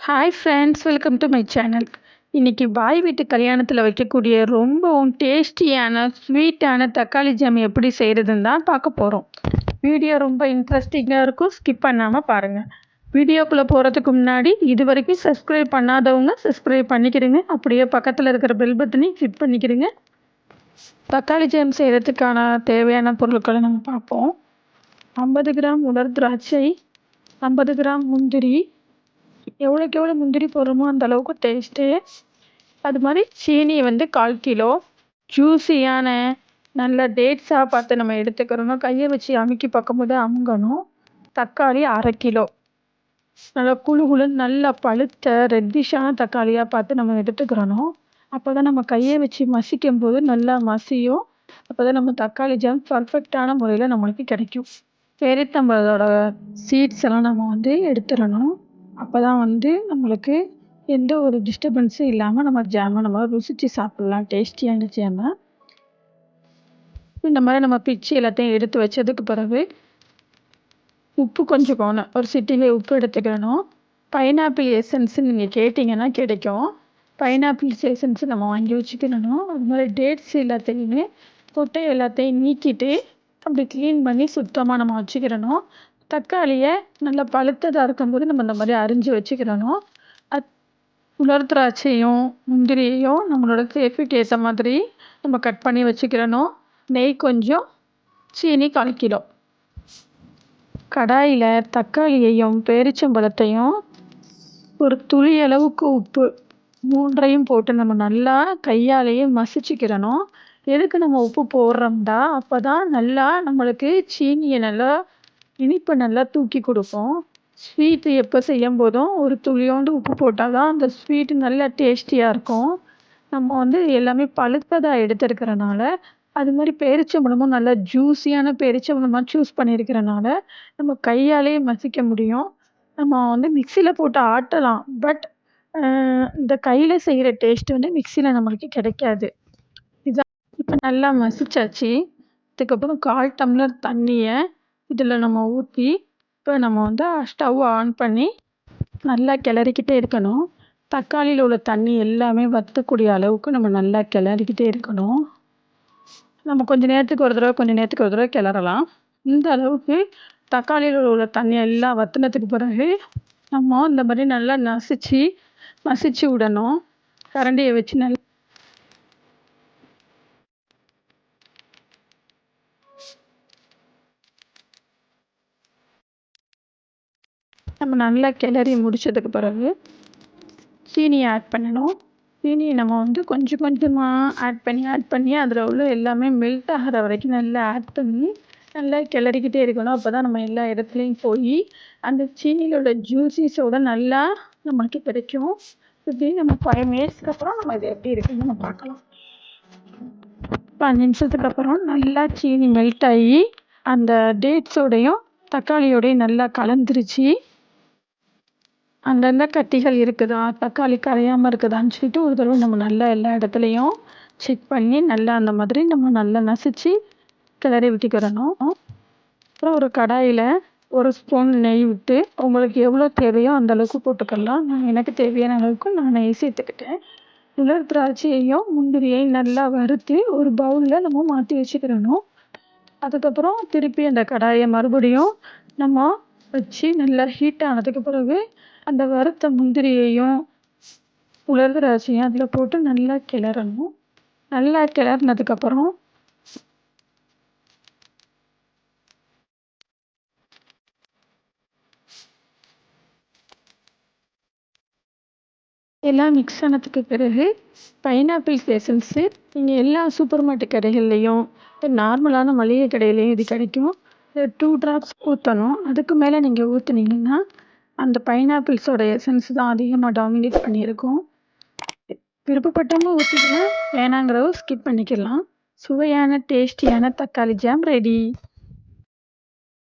Hi friends welcome to my channel இன்றைக்கி பாய் வீட்டு கல்யாணத்தில் வைக்கக்கூடிய ரொம்பவும் டேஸ்டியான ஸ்வீட்டான தக்காளி ஜாம் எப்படி செய்கிறதுன்னு தான் பார்க்க போகிறோம் வீடியோ ரொம்ப இன்ட்ரெஸ்டிங்காக இருக்கும் ஸ்கிப் பண்ணாமல் பாருங்கள் வீடியோக்குள்ளே போகிறதுக்கு முன்னாடி இது வரைக்கும் சப்ஸ்கிரைப் பண்ணாதவங்க சப்ஸ்கிரைப் பண்ணிக்கிறீங்க அப்படியே பக்கத்தில் இருக்கிற பெல் பட்டனையும் கிளிக் பண்ணிக்கிறீங்க தக்காளி ஜாம் செய்கிறதுக்கான தேவையான பொருட்களை நம்ம பார்ப்போம். ஐம்பது கிராம் உலர் திராட்சை ஐம்பது கிராம் முந்திரி எவ்வளோக்கு எவ்வளோ முந்திரி போடுறோமோ அந்த அளவுக்கு டேஸ்ட்டு அது மாதிரி சீனி வந்து கால் கிலோ. ஜூஸியான நல்ல டேட்ஸாக பார்த்து நம்ம எடுத்துக்கிறணும் கையை வச்சு அமுக்கி பார்க்கும்போது அமுங்கணும். தக்காளி அரை கிலோ. நல்லா குழு குழுன்னு நல்லா பழுத்த ரெட்டிஷான தக்காளியாக பார்த்து நம்ம எடுத்துக்கிறணும். அப்போ தான் நம்ம கையை வச்சு மசிக்கும் போது நல்லா மசியும். அப்போ தான் நம்ம தக்காளி ஜாம் பர்ஃபெக்டான முறையில் நம்மளுக்கு கிடைக்கும். பேரித்தம்பழத்தோட சீட்ஸ் எல்லாம் நம்ம வந்து எடுத்துடணும். அப்போ தான் வந்து நம்மளுக்கு எந்த ஒரு டிஸ்டர்பன்ஸும் இல்லாமல் நம்ம ஜாமை நம்ம ருசித்து சாப்பிட்லாம் டேஸ்டியான ஜாமை இந்த மாதிரி நம்ம பிச்சு எல்லாத்தையும் எடுத்து வச்சதுக்கு பிறகு உப்பு கொஞ்சம் போகணும் ஒரு சிட்டிலே உப்பு எடுத்துக்கணும். பைனாப்பிள் எசன்ஸு நீங்கள் கேட்டிங்கன்னா கிடைக்கும். பைனாப்பிள் எசன்ஸு நம்ம வாங்கி வச்சுக்கணும். அது மாதிரி டேட்ஸ் எல்லாத்தையுமே கொட்டை எல்லாத்தையும் நீக்கிட்டு அப்படி க்ளீன் பண்ணி சுத்தமாக நம்ம வச்சுக்கிறணும். தக்காளியை நல்லா பழுத்ததாக இருக்கும்போது நம்ம இந்த மாதிரி அரிஞ்சு வச்சுக்கிறணும். அத் உலர் திராட்சையும் முந்திரியையும் நம்மளோட தேவைக்கு ஏற்ற மாதிரி நம்ம கட் பண்ணி வச்சுக்கிறணும். நெய் கொஞ்சம் சீனி கால் கிலோ. கடாயில் தக்காளியையும் பேரிச்சம்பழத்தையும் ஒரு துளி அளவுக்கு உப்பு மூன்றையும் போட்டு நம்ம நல்லா கையாலேயே மசிச்சுக்கிறணும். எதுக்கு நம்ம உப்பு போடுறோம்டா? அப்போ தான் நல்லா நம்மளுக்கு சீனியை நல்லா இனிப்பை நல்லா தூக்கி கொடுக்கும் ஸ்வீட்டு எப்போ செய்யும் போதும் ஒரு துளியோண்டு உப்பு போட்டால் தான் அந்த ஸ்வீட்டு நல்லா டேஸ்டியாக இருக்கும். நம்ம வந்து எல்லாமே பழுத்ததாக எடுத்துருக்கிறனால அது மாதிரி பேரிச்சம்பழமும் நல்லா ஜூஸியான பேரிச்சம்பழமாக சூஸ் பண்ணியிருக்கிறனால நம்ம கையாலேயே மசிக்க முடியும். நம்ம வந்து மிக்சியில் போட்டு ஆட்டலாம். பட் இந்த கையில் செய்கிற டேஸ்ட் வந்து மிக்சியில் நம்மளுக்கு கிடைக்காது. இதான் இப்போ நல்லா மசிச்சாச்சு. அதுக்கப்புறம் கால் டம்ளர் தண்ணியை இதில் நம்ம ஊற்றி இப்போ நம்ம வந்து ஸ்டவ் ஆன் பண்ணி நல்லா கிளறிக்கிட்டே இருக்கணும். தக்காளியில் உள்ள தண்ணி எல்லாமே வற்றக்கூடிய அளவுக்கு நம்ம நல்லா கிளறிக்கிட்டே இருக்கணும். நம்ம கொஞ்சம் நேரத்துக்கு ஒரு தடவை கொஞ்சம் நேரத்துக்கு ஒரு தடவை கிளறலாம். இந்த அளவுக்கு தக்காளியில் உள்ள தண்ணி எல்லாம் வற்றினதுக்கு பிறகு நம்ம இந்த மாதிரி நல்லா நசிச்சு மசிச்சு விடணும். கரண்டியை வச்சு நல்லா நம்ம நல்லா கிளறி முடிச்சதுக்கு பிறகு சீனியை ஆட் பண்ணணும். சீனியை நம்ம வந்து கொஞ்சம் கொஞ்சமாக ஆட் பண்ணி ஆட் பண்ணி அதில் உள்ள எல்லாமே மெல்ட் ஆகிற வரைக்கும் நல்லா ஆட் பண்ணி நல்லா கிளறிக்கிட்டே இருக்கணும். அப்போ தான் நம்ம எல்லா இடத்துலையும் போய் அந்த சீனியில் உள்ள ஜூஸிஸோட நல்லா நம்மளுக்கு கிடைக்கும். இப்படி நம்ம ஃபைவ் மினிட்ஸ்க்கு அப்புறம் நம்ம இது எப்படி இருக்குன்னு நம்ம பார்க்கலாம். அஞ்சு நிமிஷத்துக்கு அப்புறம் நல்லா சீனி மெல்ட் ஆகி அந்த டேட்ஸோடையும் தக்காளியோடையும் நல்லா கலந்துருச்சு. அங்கங்கே கட்டிகள் இருக்குதா? தக்காளி கரையாமல் இருக்குதான்னு சொல்லிட்டு ஒரு தடவை நம்ம நல்லா எல்லா இடத்துலையும் செக் பண்ணி நல்லா அந்த மாதிரி நம்ம நல்லா நசிச்சு கிளறி விட்டுக்கிறணும் அப்புறம் ஒரு கடாயில் ஒரு ஸ்பூன் நெய் விட்டு உங்களுக்கு எவ்வளோ தேவையோ அந்த அளவுக்கு போட்டுக்கலாம். நான் எனக்கு தேவையான அளவுக்கு நான் நெய் சேர்த்துக்கிட்டேன். உலர் திராட்சையையும் முந்திரியையும் நல்லா வறுத்து ஒரு பவுலில் நம்ம மாற்றி வச்சுக்கிறணும் அதுக்கப்புறம் திருப்பி அந்த கடாயை மறுபடியும் நம்ம வச்சு நல்லா ஹீட் ஆனதுக்கு பிறகு அந்த வறுத்த முந்திரியையும் உலர் திராட்சையும் அதில் போட்டு நல்லா கிளறணும். நல்லா கிளறுனதுக்கப்புறம் எல்லாம் மிக்ஸ் ஆனதுக்கு பிறகு பைனாப்பிள் எசன்ஸு நீங்கள் எல்லா சூப்பர் மார்க்கெட் கடைகள்லேயும் நார்மலான மளிகை கடையிலையும் இது கிடைக்கும். டூ ட்ராப்ஸ் ஊற்றணும் அதுக்கு மேலே நீங்கள் ஊற்றுனீங்கன்னா அந்த பைனாப்பிள்ஸோட எசன்ஸ் தான் அதிகமாக டாமினேட் பண்ணியிருக்கும். விருப்பப்பட்டவங்க ஊற்றிக்கலாம் வேணாங்கிறவங்க ஸ்கிப் பண்ணிக்கலாம். சுவையான டேஸ்டியான தக்காளி ஜாம் ரெடி